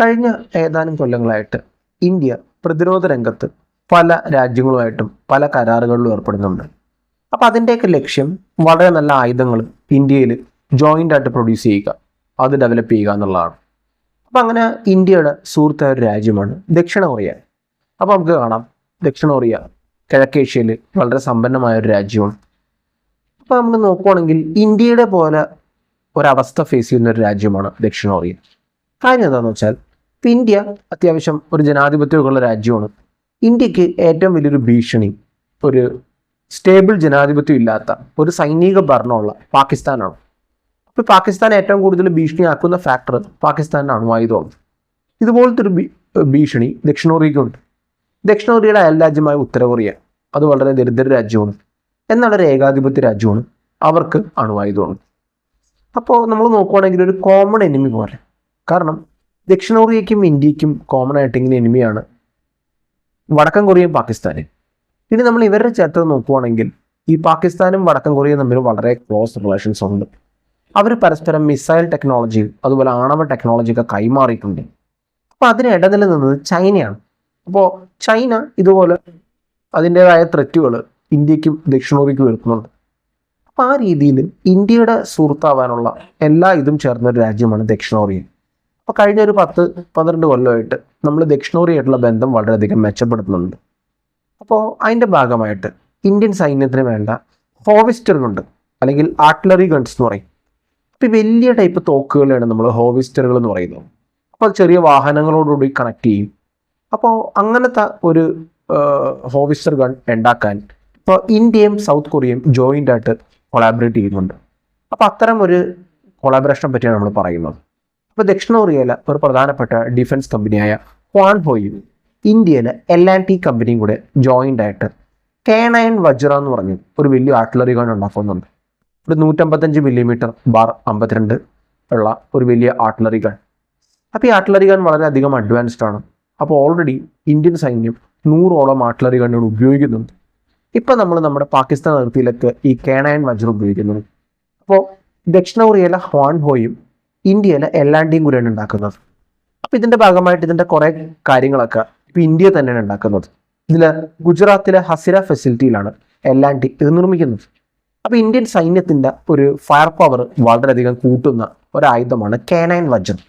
കഴിഞ്ഞ ഏതാനും കൊല്ലങ്ങളായിട്ട് ഇന്ത്യ പ്രതിരോധ രംഗത്ത് പല രാജ്യങ്ങളുമായിട്ടും പല കരാറുകളിലും ഏർപ്പെടുന്നുണ്ട്. അപ്പോൾ അതിന്റെയൊക്കെ ലക്ഷ്യം വളരെ നല്ല ആയുധങ്ങൾ ഇന്ത്യയിൽ ജോയിന്റ് ആയിട്ട് പ്രൊഡ്യൂസ് ചെയ്യുക അത് ഡെവലപ്പ് ചെയ്യുക എന്നുള്ളതാണ്. അപ്പോൾ അങ്ങനെ ഇന്ത്യയുടെ സുഹൃത്തായ ഒരു രാജ്യമാണ് ദക്ഷിണ കൊറിയ. അപ്പോൾ നമുക്ക് കാണാം ദക്ഷിണ കൊറിയ കിഴക്കേഷ്യയിൽ വളരെ സമ്പന്നമായ ഒരു രാജ്യമാണ്. അപ്പോൾ നമുക്ക് നോക്കുവാണെങ്കിൽ ഇന്ത്യയുടെ പോലെ ഒരവസ്ഥ ഫേസ് ചെയ്യുന്ന ഒരു രാജ്യമാണ് ദക്ഷിണ കൊറിയ. കാര്യം എന്താണെന്ന് വെച്ചാൽ ഇന്ത്യ അത്യാവശ്യം ഒരു ജനാധിപത്യമൊക്കെയുള്ള രാജ്യമാണ്. ഇന്ത്യയ്ക്ക് ഏറ്റവും വലിയൊരു ഭീഷണി ഒരു സ്റ്റേബിൾ ജനാധിപത്യം ഇല്ലാത്ത ഒരു സൈനിക ഭരണമുള്ള പാകിസ്ഥാനാണ്. അപ്പോൾ പാകിസ്ഥാൻ ഏറ്റവും കൂടുതൽ ഭീഷണിയാക്കുന്ന ഫാക്ടർ പാകിസ്ഥാന്റെ അണുവായുധമാണ് ഇതുപോലത്തെ ഒരു ഭീഷണി ദക്ഷിണ കൊറിയയ്ക്കുണ്ട് ദക്ഷിണ കൊറിയയുടെ അയൽ രാജ്യമായ ഉത്തര കൊറിയ അത് വളരെ ദരിദ്ര രാജ്യമാണ്. എന്നാൽ ഒരു ഏകാധിപത്യ രാജ്യമാണ്. അവർക്ക് അണുവായുധമാണ് അപ്പോൾ നമ്മൾ നോക്കുവാണെങ്കിൽ ഒരു കോമൺ എനിമി പോലെ കാരണം ദക്ഷിണ കൊറിയയ്ക്കും ഇന്ത്യക്കും കോമൺ ആയിട്ട് ഇങ്ങനെ എനിമിയാണ്. വടക്കൻ കൊറിയയും പാകിസ്ഥാനും. ഇനി നമ്മൾ ഇവരുടെ ചേർത്ത് നോക്കുവാണെങ്കിൽ ഈ പാകിസ്ഥാനും വടക്കൻ കൊറിയയും തമ്മിൽ വളരെ ക്ലോസ് റിലേഷൻസ് ഉണ്ട്. അവർ പരസ്പരം മിസൈൽ ടെക്നോളജി അതുപോലെ ആണവ ടെക്നോളജിയൊക്കെ കൈമാറിയിട്ടുണ്ട്. അപ്പോൾ അതിന് ഇടനില നിന്നത് ചൈനയാണ്. അപ്പോൾ ചൈന ഇതുപോലെ അതിന്റെതായ ത്രെറ്റുകൾ ഇന്ത്യക്കും ദക്ഷിണ കൊറിയയ്ക്കും വരുത്തുന്നുണ്ട് അപ്പോൾ ആ രീതിയിൽ ഇന്ത്യയുടെ സുഹൃത്താവാനുള്ള എല്ലാ ഇതും ചേർന്ന ഒരു രാജ്യമാണ് ദക്ഷിണ കൊറിയ അപ്പോൾ കഴിഞ്ഞ ഒരു പത്ത് പന്ത്രണ്ട് കൊല്ലമായിട്ട് നമ്മൾ ദക്ഷിണോറിയായിട്ടുള്ള ബന്ധം വളരെയധികം മെച്ചപ്പെടുത്തുന്നുണ്ട്. അപ്പോൾ അതിന്റെ ഭാഗമായിട്ട് ഇന്ത്യൻ സൈന്യത്തിന് വേണ്ട ഹോവിസ്റ്ററുകളുണ്ട്. അല്ലെങ്കിൽ ആർട്ടിലറി ഗൺസ് എന്ന് പറയും. അപ്പോൾ വലിയ ടൈപ്പ് തോക്കുകളാണ് നമ്മൾ ഹോവിസ്റ്ററുകൾ എന്ന് പറയുന്നത്. അപ്പോൾ ചെറിയ വാഹനങ്ങളോടുകൂടി കണക്ട് ചെയ്യും. അപ്പോൾ അങ്ങനത്തെ ഒരു ഹോവിസ്റ്റർ ഗൺ ഉണ്ടാക്കാൻ ഇപ്പോൾ ഇന്ത്യയും സൗത്ത് കൊറിയയും ജോയിന്റ് ആയിട്ട് കൊളാബറേറ്റ് ചെയ്യുന്നുണ്ട്. അപ്പോൾ അത്തരം ഒരു കൊളാബറേഷനെ പറ്റിയാണ് നമ്മൾ പറയുന്നത്. അപ്പോൾ ദക്ഷിണ കൊറിയയിലെ ഒരു പ്രധാനപ്പെട്ട ഡിഫൻസ് കമ്പനിയായ ഹ്വാൻഹോയും ഇന്ത്യയിലെ എൽ ആൻഡ് ടി കമ്പനിയും കൂടെ ജോയിന്റ് ആയിട്ട് കെ വജ്ര എന്ന് പറഞ്ഞ് ഒരു വലിയ ആർട്ടിലറി ഗൺ ഉണ്ടാക്കുന്നുണ്ട്. ഒരു നൂറ്റമ്പത്തഞ്ച് മില്ലിമീറ്റർ ബാർ അമ്പത്തിരണ്ട് ഉള്ള ഒരു വലിയ ആർട്ടിലറി ഗൺ അപ്പോൾ ഈ ആർട്ടിലറി ഗൺ വളരെയധികം അഡ്വാൻസ്ഡ് ആണ്. അപ്പോൾ ഓൾറെഡി ഇന്ത്യൻ സൈന്യം നൂറോളം ആർട്ടിലറി ഗണ്ണുകൾ ഉപയോഗിക്കുന്നുണ്ട്. ഇപ്പം നമ്മൾ നമ്മുടെ പാകിസ്ഥാൻ അതിർത്തിയിലൊക്കെ ഈ കെ വജ്ര ഉപയോഗിക്കുന്നുണ്ട്. അപ്പോൾ ദക്ഷിണ കൊറിയയിലെ ഹോയും ഇന്ത്യയിലെ എല്ലാണ്ടിയും കൂടിയാണ് ടിയും കൂടെയാണ് ഉണ്ടാക്കുന്നത്. അപ്പോൾ ഇതിന്റെ ഭാഗമായിട്ട് ഇതിന്റെ കുറേ കാര്യങ്ങളൊക്കെ ഇപ്പോൾ ഇന്ത്യ തന്നെയാണ് ഉണ്ടാക്കുന്നത്. ഇതിൽ ഗുജറാത്തിലെ ഹസിര ഫെസിലിറ്റിയിലാണ് എല്ലാണ്ടി ഇത് നിർമ്മിക്കുന്നത്. അപ്പോൾ ഇന്ത്യൻ സൈന്യത്തിന്റെ ഒരു ഫയർ പവർ വളരെയധികം കൂട്ടുന്ന ഒരായുധമാണ് നയൻ വജ്രം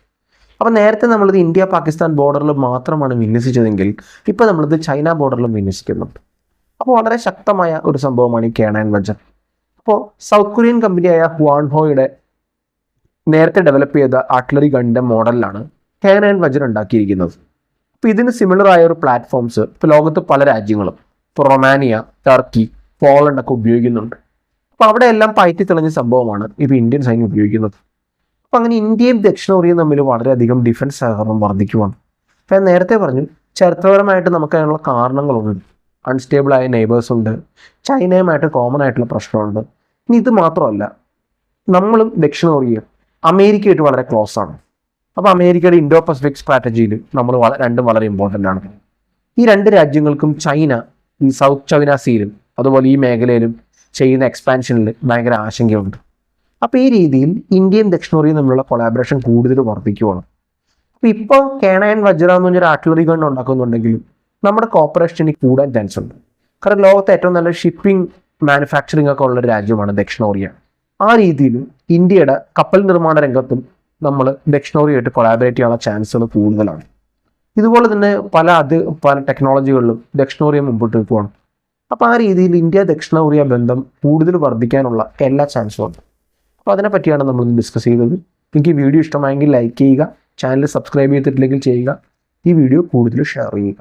അപ്പോൾ നേരത്തെ നമ്മളിത് ഇന്ത്യ പാകിസ്ഥാൻ ബോർഡറിൽ മാത്രമാണ് വിന്യസിച്ചതെങ്കിൽ ഇപ്പോൾ നമ്മളിത് ചൈന ബോർഡറിലും വിന്യസിക്കുന്നുണ്ട് അപ്പോൾ വളരെ ശക്തമായ ഒരു സംഭവമാണ് ഈ കാനൈൻ വജ്രം അപ്പോൾ സൗത്ത് കൊറിയൻ കമ്പനിയായ ഹുവാൻഹോയുടെ നേരത്തെ ഡെവലപ്പ് ചെയ്ത ആർട്ടിലറി ഗണ്ണിന്റെ മോഡലിലാണ് ഹെയർ ആൻഡ് വജ്ര ഉണ്ടാക്കിയിരിക്കുന്നത്. അപ്പോൾ ഇതിന് സിമിലർ ആയ ഒരു പ്ലാറ്റ്ഫോംസ് ഇപ്പോൾ ലോകത്ത് പല രാജ്യങ്ങളും ഇപ്പോൾ റൊമാനിയ ടർക്കി പോളണ്ട് ഒക്കെ ഉപയോഗിക്കുന്നുണ്ട്. അപ്പോൾ അവിടെ എല്ലാം പയറ്റി തെളിഞ്ഞ സംഭവമാണ് ഇപ്പോൾ ഇന്ത്യൻ സൈന്യം ഉപയോഗിക്കുന്നത്. അപ്പോൾ അങ്ങനെ ഇന്ത്യയും ദക്ഷിണ കൊറിയയും തമ്മിൽ വളരെയധികം ഡിഫൻസ് സഹകരണം വർദ്ധിക്കുവാണ്. അപ്പോൾ ഞാൻ നേരത്തെ പറഞ്ഞു ചരിത്രപരമായിട്ട് നമുക്ക് അതിനുള്ള കാരണങ്ങളുണ്ട്. അൺസ്റ്റേബിളായ നെയ്ബേഴ്സ് ഉണ്ട്. ചൈനയുമായിട്ട് കോമൺ ആയിട്ടുള്ള പ്രശ്നമുണ്ട്. ഇനി ഇത് മാത്രമല്ല നമ്മളും ദക്ഷിണ കൊറിയയും അമേരിക്കയായിട്ട് വളരെ ക്ലോസ് ആണ്. അപ്പോൾ അമേരിക്കയുടെ ഇൻഡോ പസഫിക് സ്ട്രാറ്റജിയിൽ നമ്മൾ രണ്ടും വളരെ ഇമ്പോർട്ടന്റ് ആണ്. ഈ രണ്ട് രാജ്യങ്ങൾക്കും ചൈന ഈ സൗത്ത് ചൈന സീയിലും അതുപോലെ ഈ മേഖലയിലും ചെയ്യുന്ന എക്സ്പാൻഷനിൽ ഭയങ്കര ആശങ്കയുണ്ട്. അപ്പോൾ ഈ രീതിയിൽ ഇന്ത്യയും ദക്ഷിണ കൊറിയയും തമ്മിലുള്ള കൊളാബറേഷൻ കൂടുതൽ വർദ്ധിക്കുവാണ്. അപ്പോൾ ഇപ്പോൾ കേണയൻ വജ്ര എന്ന് പറഞ്ഞൊരു ആർട്ടിലറി ഗൺ ഉണ്ടാക്കുന്നുണ്ടെങ്കിലും നമ്മുടെ കോപ്പറേഷൻ ഇനി കൂടാൻ ചാൻസ് ഉണ്ട്. കാരണം ലോകത്തെ ഏറ്റവും നല്ല ഷിപ്പിംഗ് മാനുഫാക്ചറിംഗ് ഒക്കെ ഉള്ള രാജ്യമാണ് ദക്ഷിണ കൊറിയ ആ രീതിയിൽ ഇന്ത്യയുടെ കപ്പൽ നിർമ്മാണ രംഗത്തും നമ്മൾ ദക്ഷിണോറിയായിട്ട് കൊളാബറേറ്റ് ചെയ്യാനുള്ള ചാൻസുകൾ കൂടുതലാണ്. ഇതുപോലെ തന്നെ പല അത് പല ടെക്നോളജികളിലും ദക്ഷിണോറിയ മുമ്പോട്ട് പോകണം. അപ്പോൾ ആ രീതിയിൽ ഇന്ത്യ ദക്ഷിണ കൊറിയ ബന്ധം കൂടുതൽ വർദ്ധിക്കാനുള്ള എല്ലാ ചാൻസും ഉണ്ട്. അപ്പോൾ അതിനെപ്പറ്റിയാണ് നമ്മൾ ഡിസ്കസ് ചെയ്തത്. എനിക്ക് വീഡിയോ ഇഷ്ടമായെങ്കിൽ ലൈക്ക് ചെയ്യുക ചാനൽ സബ്സ്ക്രൈബ് ചെയ്തിട്ടില്ലെങ്കിൽ ചെയ്യുക ഈ വീഡിയോ കൂടുതൽ ഷെയർ ചെയ്യുക.